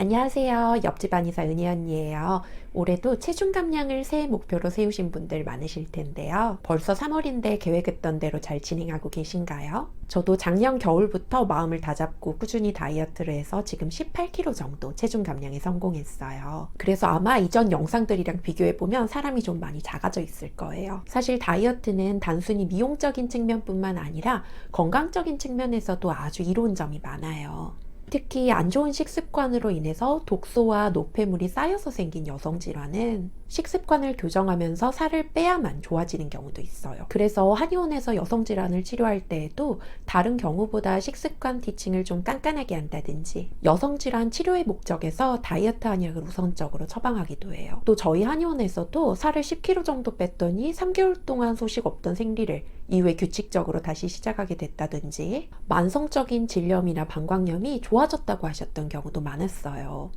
안녕하세요. 옆집 안이사 은희 언니예요. 올해도 체중 감량을 새해 목표로 세우신 분들 많으실 텐데요. 벌써 3월인데 계획했던 대로 잘 진행하고 계신가요? 저도 작년 겨울부터 마음을 다잡고 꾸준히 다이어트를 해서 지금 18kg 정도 체중 감량에 성공했어요. 그래서 아마 이전 영상들이랑 비교해보면 사람이 좀 많이 작아져 있을 거예요. 사실 다이어트는 단순히 미용적인 측면뿐만 아니라 건강적인 측면에서도 아주 이로운 점이 많아요. 특히 안 좋은 식습관으로 인해서 독소와 노폐물이 쌓여서 생긴 여성 질환은 식습관을 교정하면서 살을 빼야만 좋아지는 경우도 있어요. 그래서 한의원에서 여성 질환을 치료할 때에도 다른 경우보다 식습관 티칭을 좀 깐깐하게 한다든지 여성 질환 치료의 목적에서 다이어트 한약을 우선적으로 처방하기도 해요. 또 저희 한의원에서도 살을 10kg 정도 뺐더니 3개월 동안 소식 없던 생리를 이후에 규칙적으로 다시 시작하게 됐다든지 만성적인 질염이나 방광염이 좋아졌다고 하셨던 경우도 많았어요.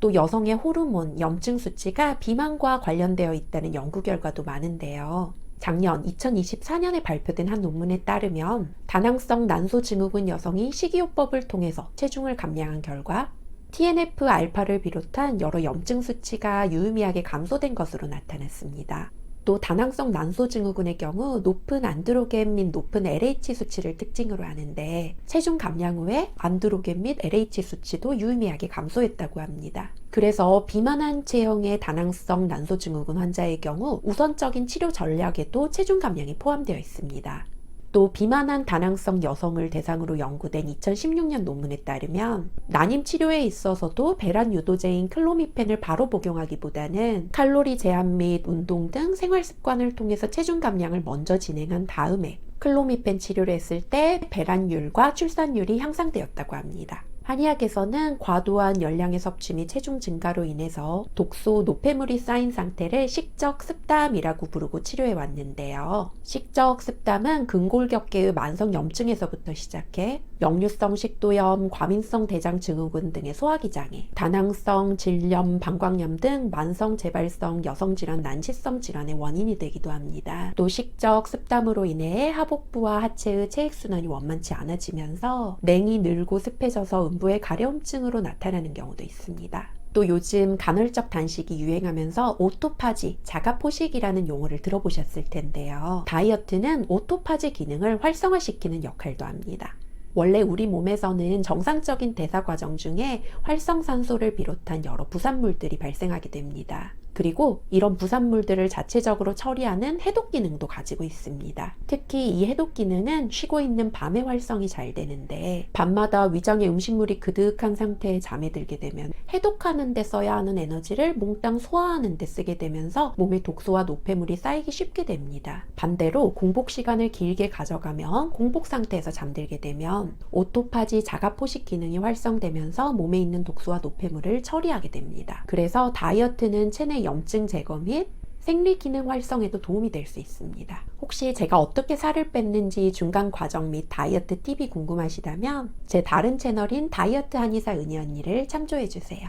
또 여성의 호르몬, 염증 수치가 비만과 관련되어 있다는 연구 결과도 많은데요. 작년 2024년에 발표된 한 논문에 따르면 다낭성 난소 증후군 여성이 식이요법을 통해서 체중을 감량한 결과 TNF 알파를 비롯한 여러 염증 수치가 유의미하게 감소된 것으로 나타났습니다. 또 다낭성 난소 증후군의 경우 높은 안드로겐 및 높은 LH 수치를 특징으로 하는데 체중 감량 후에 안드로겐 및 LH 수치도 유의미하게 감소했다고 합니다. 그래서 비만한 체형의 다낭성 난소 증후군 환자의 경우 우선적인 치료 전략에도 체중 감량이 포함되어 있습니다. 또 비만한 다낭성 여성을 대상으로 연구된 2016년 논문에 따르면 난임 치료에 있어서도 배란 유도제인 클로미펜을 바로 복용하기보다는 칼로리 제한 및 운동 등 생활 습관을 통해서 체중 감량을 먼저 진행한 다음에 클로미펜 치료를 했을 때 배란율과 출산율이 향상되었다고 합니다. 한의학에서는 과도한 열량의 섭취 및 체중 증가로 인해서 독소, 노폐물이 쌓인 상태를 식적 습담이라고 부르고 치료해 왔는데요. 식적 습담은 근골격계의 만성 염증에서부터 시작해 역류성 식도염, 과민성 대장 증후군 등의 소화기 장애, 다낭성 질염, 방광염 등 만성 재발성 여성 질환, 난치성 질환의 원인이 되기도 합니다. 또 식적 습담으로 인해 하복부와 하체의 체액 순환이 원만치 않아지면서 냉이 늘고 습해져서 음부의 가려움증으로 나타나는 경우도 있습니다. 또 요즘 간헐적 단식이 유행하면서 오토파지, 자가포식이라는 용어를 들어보셨을 텐데요. 다이어트는 오토파지 기능을 활성화시키는 역할도 합니다. 원래 우리 몸에서는 정상적인 대사 과정 중에 활성산소를 비롯한 여러 부산물들이 발생하게 됩니다. 그리고 이런 부산물들을 자체적으로 처리하는 해독 기능도 가지고 있습니다. 특히 이 해독 기능은 쉬고 있는 밤에 활성이 잘 되는데 밤마다 위장에 음식물이 그득한 상태에 잠에 들게 되면 해독하는 데 써야 하는 에너지를 몽땅 소화하는 데 쓰게 되면서 몸에 독소와 노폐물이 쌓이기 쉽게 됩니다. 반대로 공복 시간을 길게 가져가면 공복 상태에서 잠들게 되면 오토파지 자가 포식 기능이 활성되면서 몸에 있는 독소와 노폐물을 처리하게 됩니다. 그래서 다이어트는 체내 염증 제거 및 생리 기능 활성에도 도움이 될 수 있습니다. 혹시 제가 어떻게 살을 뺐는지 중간 과정 및 다이어트 팁이 궁금하시다면 제 다른 채널인 다이어트 한의사 은희 언니를 참조해 주세요.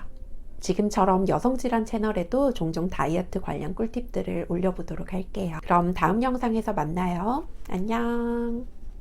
지금처럼 여성질환 채널에도 종종 다이어트 관련 꿀팁들을 올려보도록 할게요. 그럼 다음 영상에서 만나요. 안녕.